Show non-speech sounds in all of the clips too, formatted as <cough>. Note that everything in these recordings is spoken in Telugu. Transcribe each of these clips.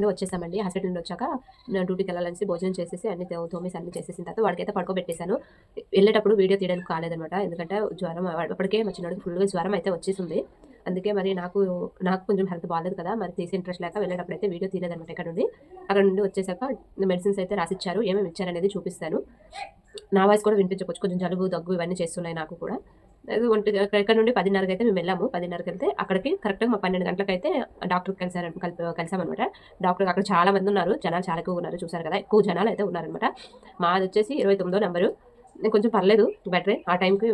నుండి వచ్చేసామండి. హాస్పిటల్ నుండి వచ్చాక నేను డ్యూటీకి వెళ్ళాలని భోజనం చేసేసి అన్ని తో- తోమేసి అన్ని చేసేసిన తర్వాత వాడికైతే పడుకోబెట్టేశాను. వెళ్ళేటప్పుడు వీడియో తీయడానికి కాలేదనమాట ఎందుకంటే జ్వరం అప్పటికే మా చిన్నోడికి ఫుల్గా జ్వరం అయితే వచ్చేసింది. అందుకే మరి నాకు నాకు కొంచెం హెల్త్ బాగాలేదు కదా మరి తీసి ఇంట్రెస్ట్ లేక వెళ్ళేటప్పుడు అయితే వీడియో తీయలేదనమాట ఇక్కడ నుండి. అక్కడ నుండి వచ్చేసాక మెడిసిన్స్ అయితే రాసిచ్చారు. ఏమేమి ఇచ్చారనేది చూపిస్తాను. నా వాయిస్ కూడా వినిపించవచ్చు. కొంచెం జలుబు దగ్గు ఇవన్నీ చేస్తున్నాయి నాకు కూడా. ఒంటి ఇక్కడ నుండి పదిన్నరకి అయితే మేము వెళ్ళాము. పదిన్నరకి వెళ్తే అక్కడికి కరెక్ట్గా మా పన్నెండు గంటలకు అయితే డాక్టర్ కలిసారు కలిపి కలిసామన్నమాట డాక్టర్ అక్కడ చాలా మంది ఉన్నారు. జనాలు చాలా ఎక్కువ ఉన్నారు. చూసారు కదా? ఎక్కువ జనాలు అయితే ఉన్నారనమాట మాది వచ్చేసి ఇరవై తొమ్మిదో నెంబరు. నేను కొంచెం పర్లేదు బెటరే. ఆ టైంకి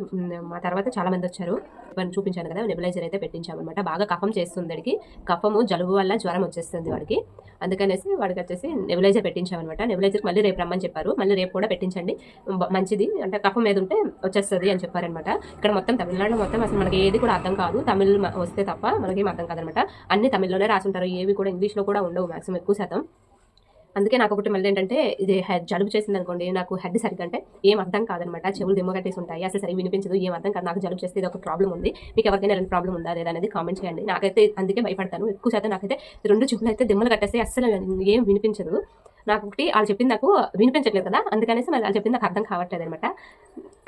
మా తర్వాత చాలా మంది వచ్చారు. ఇవన్నీ చూపించాను కదా నెబులైజర్ అయితే పెట్టించామన్నమాట. బాగా కఫం చేస్తుంది వాడికి. కఫము జలుబు వల్ల జ్వరం వచ్చేస్తుంది వాడికి. అందుకనేసి వాడికి వచ్చేసి నెబులైజర్ పెట్టించామన్నమాట. నెబులైజర్కి మళ్ళీ రేపు రమ్మని చెప్పారు. మళ్ళీ రేపు కూడా పెట్టించండి. మంచిది. అంటే కఫం మీద ఉంటే వచ్చేస్తుంది అని చెప్పారనమాట ఇక్కడ మొత్తం తమిళనాడు మొత్తం అసలు మనకి ఏది కూడా అర్థం కాదు. తమిళ్ వస్తే తప్ప మనకేం అర్థం కాదనమాట అన్ని తమిళ్ళోనే రాసుంటారు. ఏవి కూడా ఇంగ్లీష్లో కూడా ఉండవు మ్యాక్సిమం ఎక్కువ శాతం. అందుకే నాకు ఒకటి మళ్ళీ ఏంటంటే ఇది హెడ్ జలుబు చేసింది అనుకోండి నాకు హెడ్ సరిగ్గా అంటే ఏం అర్థం కాదనమాట. చెవులు దిమ్మ కట్టేసి ఉంటాయి అసలు సరిగ్గా వినిపించదు ఏం అర్థం కాదు. నాకు జలుబు చేస్తే ఇది ఒక ప్రాబ్లం ఉంది. మీకు ఎవరికైనా రెండు ప్రాబ్లం ఉందా లేదా అనేది కామెంట్ చేయండి. నాకైతే అందుకే భయపడతాను. ఎక్కువ శాతం నాకైతే రెండు చెవులు అయితే దిమ్మలు కట్టేస్తే అస్సలు ఏం వినిపించదు. నాకు ఒకటి వాళ్ళు చెప్పింది నాకు వినిపించట్లేదు కదా అందుకనేసి మరి వాళ్ళు చెప్పింది నాకు అర్థం కావట్లేదు అనమాట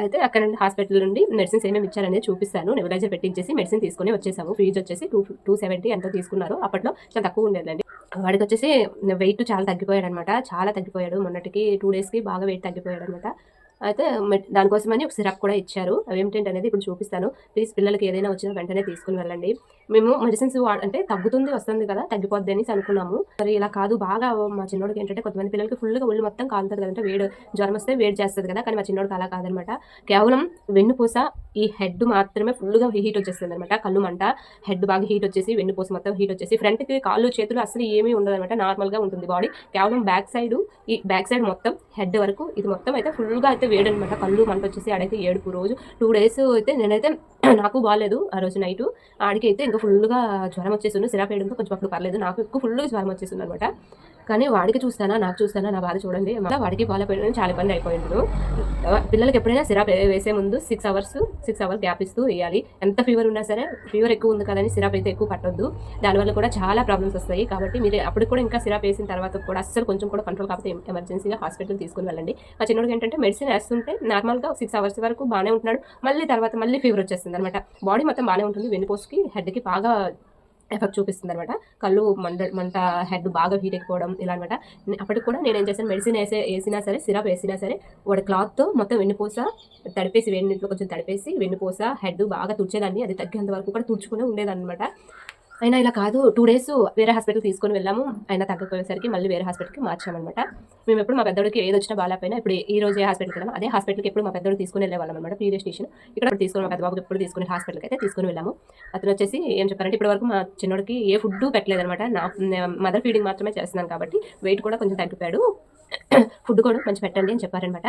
అయితే అక్కడ నుండి హాస్పిటల్ నుండి మెడిసిన్స్ ఏమేమి ఇచ్చారనేది చూపిస్తాను. నెబులైజర్ పెట్టించేసి మెడిసిన్ తీసుకొని వచ్చేసాము. ఫీజ్ వచ్చేసి టూ టూ సెవెంటీ ఎంతో తీసుకున్నారు అప్పట్లో చాలా తక్కువ ఉండేదండి. వాడికి వచ్చేసి వెయిట్ చాలా తగ్గిపోయాడు అనమాట చాలా తగ్గిపోయాడు. మొన్నటికి టూ డేస్కి బాగా వెయిట్ తగ్గిపోయాడు అనమాట అయితే దానికోసమని ఒక సిరప్ కూడా ఇచ్చారు. అవి ఏంటంటే అనేది ఇప్పుడు చూపిస్తాను. ప్లీజ్ పిల్లలకి ఏదైనా వచ్చినా వెంటనే తీసుకుని వెళ్ళండి. మేము మెడిసిన్స్ అంటే తగ్గుతుంది వస్తుంది కదా తగ్గిపోద్ది అనేసి అనుకున్నాము. మరి ఇలా కాదు బాగా మా చిన్నోడికి ఏంటంటే కొంతమంది పిల్లలకి ఫుల్గా ఒళ్ళు మొత్తం కాలుతుంది కదంటే వేడి జ్వరం వస్తే వేడి చేస్తుంది కదా కానీ మా చిన్నోడికి అలా కాదనమాట. కేవలం వెన్నుపూస ఈ హెడ్ మాత్రమే ఫుల్గా హీట్ వచ్చేస్తుంది అనమాట. కళ్ళు మంట హెడ్ బాగా హీట్ వచ్చేసి వెన్నుపూస మొత్తం హీట్ వచ్చేసి ఫ్రంట్కి కాళ్ళు చేతులు అసలు ఏమీ ఉండదు అనమాట నార్మల్గా ఉంటుంది బాడీ. కేవలం బ్యాక్ సైడ్ ఈ బ్యాక్ సైడ్ మొత్తం హెడ్ వరకు ఇది మొత్తం అయితే ఫుల్గా అయితే వేడి అనమాట కళ్ళు మంట వచ్చేసి ఆడైతే ఏడుపు. రోజు టూ డేస్ అయితే నేనైతే నాకు బాగాలేదు ఆ రోజు నైట్. ఆడికి అయితే ఇంకా ఫుల్గా జ్వరం వచ్చేసింది. సిరప్ వేయడంతో కొంచెం అప్పుడు పర్లేదు. నాకు ఎక్కువ ఫుల్గా జ్వరం వచ్చేసింది అనమాట. కానీ వాడికి చూస్తానా నాకు చూస్తానా నా బాధ చూడండి. మళ్ళీ వాడికి బాగాలేకపోయినా చాలా ఇబ్బంది అయిపోయిండు పిల్లలకి ఎప్పుడైనా సిరప్ వేసే ముందు six hours six hours gap ఇస్తూ వేయాలి. ఎంత ఫీవర్ ఉన్నా సరే ఫీవర్ ఎక్కువ ఉంది కదని సిరప్ అయితే ఎక్కువ పట్టొద్దు. దానివల్ల కూడా చాలా ప్రాబ్లమ్స్ వస్తాయి. కాబట్టి మీరు అప్పుడు కూడా ఇంకా సిరప్ వేసిన తర్వాత కూడా అస్సలు కొంచెం కూడా కంట్రోల్ కాకపోతే ఎమర్జెన్సీగా హాస్పిటల్ తీసుకుని వెళ్ళండి. మా చిన్నోడికి ఏంటంటే మెడిసిన్ వేస్తుంటే నార్మల్గా సిక్స్ అవర్స్ వరకు బాగానే ఉంటున్నాడు. మళ్ళీ తర్వాత మళ్ళీ ఫీవర్ వచ్చేస్తుంది అనమాట బాడీ మొత్తం బాగానే ఉంటుంది. వెన్నుపోసుకి హెడ్కి బాగా ఎఫెక్ట్ చూపిస్తుంది అనమాట కళ్ళు మంట మంట హెడ్ బాగా హీట్ ఎక్కిపోవడం ఇలా అనమాట అప్పటికి కూడా నేను ఏం చేశాను మెడిసిన్ వేసే వేసినా సరే సిరప్ వేసినా సరే వాడి క్లాత్తో మొత్తం వెన్నుపూస తడిపేసి వేడి కొంచెం తడిపేసి వెన్నుపూస హెడ్ బాగా తుడిచేదాన్ని. అది తగ్గేంత వరకు కూడా తుడుచుకునే ఉండేదన్నమాట. అయినా ఇలా కాదు టూ డేస్ వేరే హాస్పిటల్ తీసుకొని వెళ్ళాము. అయినా తగ్గకపోయేసరికి మళ్ళీ వేరే హాస్పిటల్కి మార్చామన్నమాట. మేము ఎప్పుడు మా పెద్దోడికి ఏది వచ్చినా బాగాలేకపోయినా ఇప్పుడు ఈ రోజు ఏ హాస్పిటల్కి వెళ్ళాము. అదే హాస్పిటల్కి ఎప్పుడు మా పెద్దోడు తీసుకుని వెళ్ళేవాళ్ళం అనమాట ప్రీవియస్ స్టేషన్ ఇక్కడ తీసుకుని మా పెద్దబాబుకి ఎప్పుడు తీసుకునే హాస్పిటల్కి అయితే తీసుకుని వెళ్ళాము. అతను వచ్చేసి ఏం చెప్పారంటే ఇప్పటి వరకు మా చిన్నోడికి ఏ ఫుడ్ పెట్టలేదనమాట నా మదర్ ఫీడింగ్ మాత్రమే చేస్తున్నాను కాబట్టి వెయిట్ కూడా కొంచెం తగ్గిపోయాడు. <clears throat> ఫుడ్ కూడా కొంచెం పెట్టండి అని చెప్పారనమాట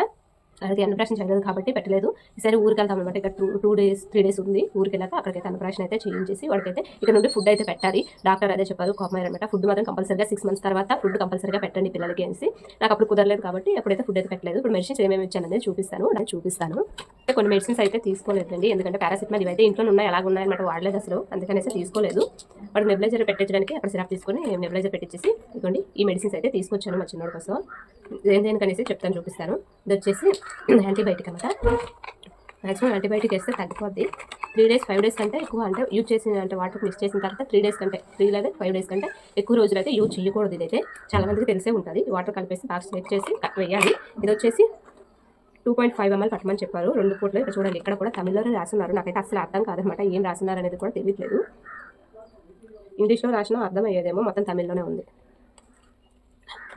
అది అన్నప్రాషన్ చేయలేదు కాబట్టి పెట్టలేదు. ఈసారి ఊరికి వెళ్తాం అనమాట ఇక్కడ two two days three days ఉంది. ఊరికి వెళ్ళాక అక్కడికైతే అన్నప్రాషన్ అయితే చేయించేసి వాడికైతే ఇక్కడ నుండి ఫుడ్ అయితే పెట్టాలి. డాక్టర్ అదే చెప్పారు కోపమయ్యారు అనమాట ఫుడ్ మాత్రం కంపల్సరీగా సిక్స్ మంత్స్ తర్వాత ఫుడ్ కంపల్సరిగా పెట్టండి పిల్లలకి అనేసి. నాకు అప్పుడు కుదరలేదు కాబట్టి అప్పుడైతే ఫుడ్ అయితే పెట్టలేదు. ఇప్పుడు మెడిసిన్స్ ఏమేమి ఇచ్చాననేది చూపిస్తాను. నేను చూపిస్తాను. కొన్ని మెడిసిన్స్ అయితే తీసుకోలేదండి. ఎందుకంటే పారాసిటమాల్ ఇవైతే ఇంట్లో ఉన్నాయి ఎలాగ ఉన్నాయన్నమాట వాడలేదు అసలు. అందుకనేసి తీసుకోలేదు. వాడు నెబ్లైజర్ పెట్టించడానికి అక్కడ సిరప్ తీసుకొని నెబిలైజర్ పెట్టించేసి ఇదిగోండి ఈ మెడిసిన్స్ అయితే తీసుకొచ్చాను మా చిన్నోడి కోసం. దేని దేనికనేసి చెప్తాను చూపిస్తాను. ఇది వచ్చేసి యాంటీబయాటిక్ అనమాట మ్యాక్సిమం యాంటీబయాటిక్ వేస్తే తగ్గిపోద్ది. త్రీ డేస్ ఫైవ్ డేస్ కంటే ఎక్కువ అంటే యూజ్ చేసిన అంటే వాటర్ మిక్స్ చేసిన తర్వాత త్రీ డేస్ కంటే త్రీ లేదా ఫైవ్ డేస్ కంటే ఎక్కువ రోజులు అయితే యూజ్ చేయకూడదు ఇదైతే. చాలా మందికి తెలిసే ఉంటుంది. వాటర్ కలిపేసి బాగా స్మెక్ చేసి కట్ వేయాలి. ఇది వచ్చేసి టూ పాయింట్ ఫైవ్ ఎంఎల్ కట్టమని చెప్పారు. రెండు పూటలు ఇక్కడ చూడండి ఇక్కడ కూడా తమిళలోనే రాస్తున్నారు. నాకైతే అసలు అర్థం కాదనమాట ఏం రాస్తున్నారు అనేది కూడా తెలియట్లేదు ఇంగ్లీష్లో రాసినా అర్థం అయ్యేదేమో మొత్తం తమిళ్ళోనే ఉంది.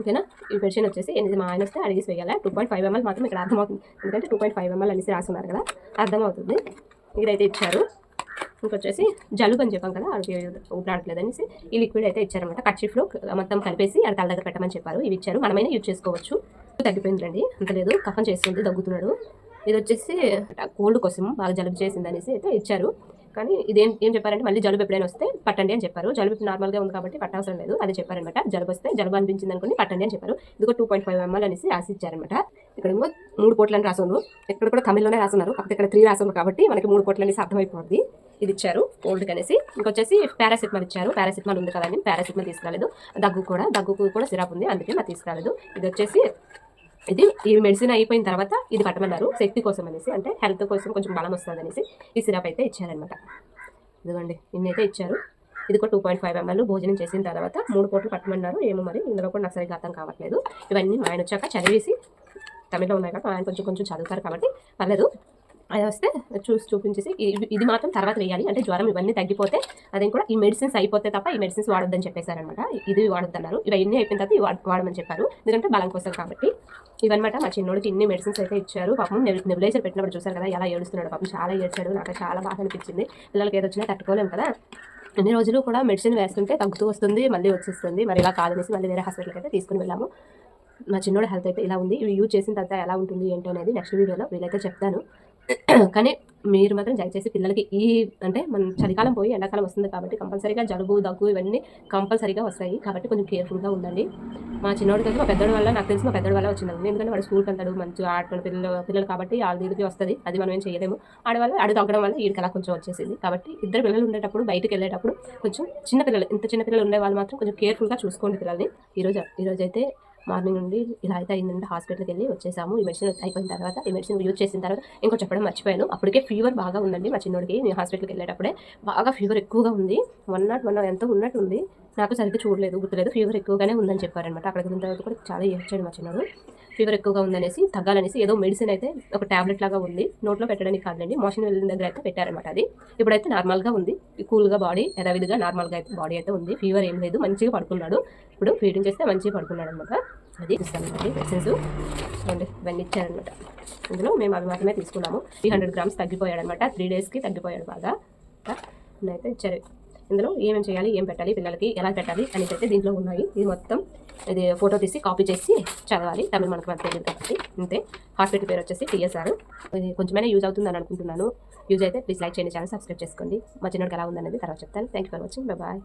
ఓకేనా? ఈ మెడిసిన్ వచ్చేసి ఎనిమిది మా ఆయన వస్తే అడిగేసి వేయాలి? టూ పాయింట్ ఫైవ్ ఎంఎల్ మాత్రం ఇక్కడ అర్థమవుతుంది. ఎందుకంటే టూ పాయింట్ ఫైవ్ ఎంఎల్ అనేసి రాస్తున్నారు కదా అర్థమవుతుంది. ఇదైతే ఇచ్చారు. ఇంకొచ్చేసి జలుబు అని చెప్పాం కదా అడిగి ఊపిరాడట్లేదు అనేసి ఈ లిక్విడ్ అయితే ఇచ్చారనమాట కట్చిఫ్లో మొత్తం కలిపేసి అది తల దగ్గర పెట్టమని చెప్పారు. ఇవి ఇచ్చారు. మనమైనా యూజ్ చేసుకోవచ్చు. తగ్గిపోయిందండి అంత లేదు. కఫం చేస్తుంది దగ్గుతున్నాడు. ఇది వచ్చేసి కోల్డ్ కోసం బాగా జలుబు చేసింది అనేసి అయితే ఇచ్చారు. కానీ ఇదేం ఏం చెప్పారంటే మళ్ళీ జలుబు ఎప్పుడైనా వస్తే పట్టండి అని చెప్పారు. జలుబు నార్మల్గా ఉంది కాబట్టి పట్టవసరం లేదు. అది చెప్పారనమాట. జలుబు వస్తే జలుబు అనిపించింది అనుకుని పట్టండి అని చెప్పారు. ఇదిగో టూ పాయింట్ ఫైవ్ ఎంఎల్ అనేసి రాసి ఇచ్చారనమాట. ఇక్కడ ఏమో మూడు కోట్లని రాసున్నారు. ఇక్కడ కూడా తమిళ్ళోనే రాసున్నారు. కాకపోతే ఇక్కడ త్రీ రాసున్నారు కాబట్టి మనకి మూడు కోట్లని అర్థమైపోతుంది ఇది ఇచ్చారు కోల్డ్కి అనేసి. ఇంకొచ్చేసి పారాసిటమాల్ ఇచ్చారు. పారాసిటమాల్ ఉంది కదండి. పారాసిటమాల్ తీసుకురాలేదు. దగ్గు కూడా దగ్గుకు కూడా సిరప్ ఉంది. అందుకే నాకు తీసుకురాలేదు. ఇది వచ్చేసి ఇది ఈ మెడిసిన్ అయిపోయిన తర్వాత ఇది కట్టమన్నారు శక్తి కోసం అనేసి అంటే హెల్త్ కోసం కొంచెం బలం వస్తుంది అనేసి ఈ సిరప్ అయితే ఇచ్చారనమాట ఇదిగోండి ఇన్నైతే ఇచ్చారు. ఇది కూడా టూ పాయింట్ ఫైవ్ ఎంఎల్ భోజనం చేసిన తర్వాత మూడు పూటలు పట్టమన్నారు. ఏమో మరి ఇందులో కూడా నాకు సరిగ్గా అర్థం కావట్లేదు. ఇవన్నీ మా ఆయన వచ్చాక చదివేసి తమిళలో ఉన్నాయి కాబట్టి ఆయన కొంచెం కొంచెం చదువుతారు కాబట్టి పర్లేదు. అది వస్తే చూసి చూపించేసి ఇది ఇది మాత్రం తర్వాత వేయాలి. అంటే జ్వరం ఇవన్నీ తగ్గిపోతే అదే కూడా ఈ మెడిసిన్స్ అయిపోతే తప్ప ఈ మెడిసిన్స్ వాడొద్దని చెప్పేశారనమాట ఇది వాడొద్దన్నారు. ఇవన్నీ అయిపోయిన తర్వాత ఇవి వాడమని చెప్పారు. ఎందుకంటే బలం కోసం కాబట్టి. ఇవన్నమాట మా చిన్నోడికి ఇన్ని మెడిసిన్స్ అయితే ఇచ్చారు. పాపం నెబులైజర్ పెట్టినప్పుడు చూసారు కదా ఎలా ఏడుస్తున్నాడు. పాపం చాలా ఏడ్చాడు. నాకు చాలా బాగా అనిపించింది. పిల్లలకి ఏదో వచ్చినా తట్టుకోలేము కదా. ఎన్ని రోజులు కూడా మెడిసిన్ వేస్తుంటే తగ్గుతూ వస్తుంది మళ్ళీ వచ్చేస్తుంది. మరి ఇలా కాదనేసి మళ్ళీ వేరే హాస్పిటల్కి అయితే తీసుకుని వెళ్ళాము. మా చిన్నోడి హెల్త్ అయితే ఇలా ఉంది. ఇవి యూజ్ చేసిన తర్వాత ఎలా ఉంటుంది ఏంటో అనేది నెక్స్ట్ వీడియోలో వీలైతే చెప్తాను. <clears throat> కానీ మీరు మాత్రం దయచేసి పిల్లలకి ఈ అంటే మన చలికాలం పోయి ఎండాకాలం వస్తుంది కాబట్టి కంపల్సరీగా జలుబు దగ్గు ఇవన్నీ కంపల్సరీగా వస్తాయి. కాబట్టి కొంచెం కేర్ఫుల్గా ఉండండి. మా చిన్నోడికి అయితే మా పెద్దోడి వల్ల నాకు తెలిసి మా పెద్దోడి వల్ల వచ్చింది ఎందుకంటే వాడు స్కూల్కి వెళ్తాడు మంచిగా ఆడుకున్న పిల్లలు పిల్లలు కాబట్టి వాళ్ళ దీనికి వస్తుంది. అది మనం ఏం చేయలేము. ఆడవాళ్ళు అడు తగ్గడం వల్ల వీడికి అలా కొంచెం వచ్చేసింది. కాబట్టి ఇద్దరు పిల్లలు ఉండేటప్పుడు బయటకు వెళ్ళేటప్పుడు కొంచెం చిన్న పిల్లలు ఇంత చిన్న పిల్లలు ఉండే వాళ్ళు మాత్రం కొంచెం కేర్ఫుల్గా చూసుకోండి పిల్లల్ని. ఈరోజు ఈరోజు అయితే మార్నింగ్ నుండి ఇలా అయితే అయిందంటే హాస్పిటల్కి వెళ్ళి వచ్చేసాము. ఈ మెడిసిన్ అయిపోయిన తర్వాత ఈ మెడిసిన్ యూజ్ చేసిన తర్వాత ఇంకో చెప్పడం మర్చిపోయాను. అప్పటికే ఫీవర్ బాగా ఉందండి మా చిన్నోడికి. నేను హాస్పిటల్కి వెళ్ళేటప్పుడే బాగా ఫీవర్ ఎక్కువగా ఉంది. వన్ నాట్ వన్ ఎంతో ఉన్నట్టు ఉంది. నాకు సరిగ్గా చూడలేదు గుర్తులేదు. ఫీవర్ ఎక్కువగానే ఉందని చెప్పారనమాట అక్కడికి వెళ్ళిన తర్వాత కూడా చాలా ఏడ్చాడు మా చిన్నోడు. ఫీవర్ ఎక్కువగా ఉందనేసి తగ్గాలనేసి ఏదో మెడిసిన్ అయితే ఒక టాబ్లెట్ లాగా ఉంది. నోట్లో పెట్టడానికి కాదులేండి మోషన్ వెళ్ళిన దగ్గర అయితే పెట్టారనమాట అది. ఇప్పుడైతే నార్మల్గా ఉంది. కూల్గా బాడీ యథావిధిగా నార్మల్గా అయితే బాడీ అయితే ఉంది. ఫీవర్ ఏం లేదు మంచిగా పడుకున్నాడు. ఇప్పుడు ఫీడింగ్ చేస్తే మంచిగా పడుకున్నాడు అనమాట అది ఇస్తానండి మెడిసిన్స్ చూడండి ఇవన్నీ ఇచ్చారనమాట ఇందులో మేము అవి మాత్రమే తీసుకున్నాము. త్రీ హండ్రెడ్ గ్రామ్స్ తగ్గిపోయాడు అనమాట త్రీ డేస్కి తగ్గిపోయాడు బాగా. అయితే ఇచ్చారు. ఇందులో ఏమేమి చేయాలి ఏం పెట్టాలి పిల్లలకి ఎలా పెట్టాలి అనేది అయితే దీంట్లో ఉన్నాయి. ఇది మొత్తం ఇది ఫోటో తీసి కాపీ చేసి చదవాలి. తమిళ మనకు మనకు తెలియదు కాబట్టి. అంతే హాస్పిటల్ పేరు వచ్చేసి టీఎస్ఆర్. ఇది కొంచెమైనా యూజ్ అవుతుందని అనుకుంటున్నాను. యూజ్ అయితే ప్లీజ్ లైక్ చేయండి ఛానల్ సబ్స్క్రైబ్ చేసుకోండి. మా చిన్నోడికి ఎలా ఉందనేది తర్వాత చెప్తాను. Thank you for watching bye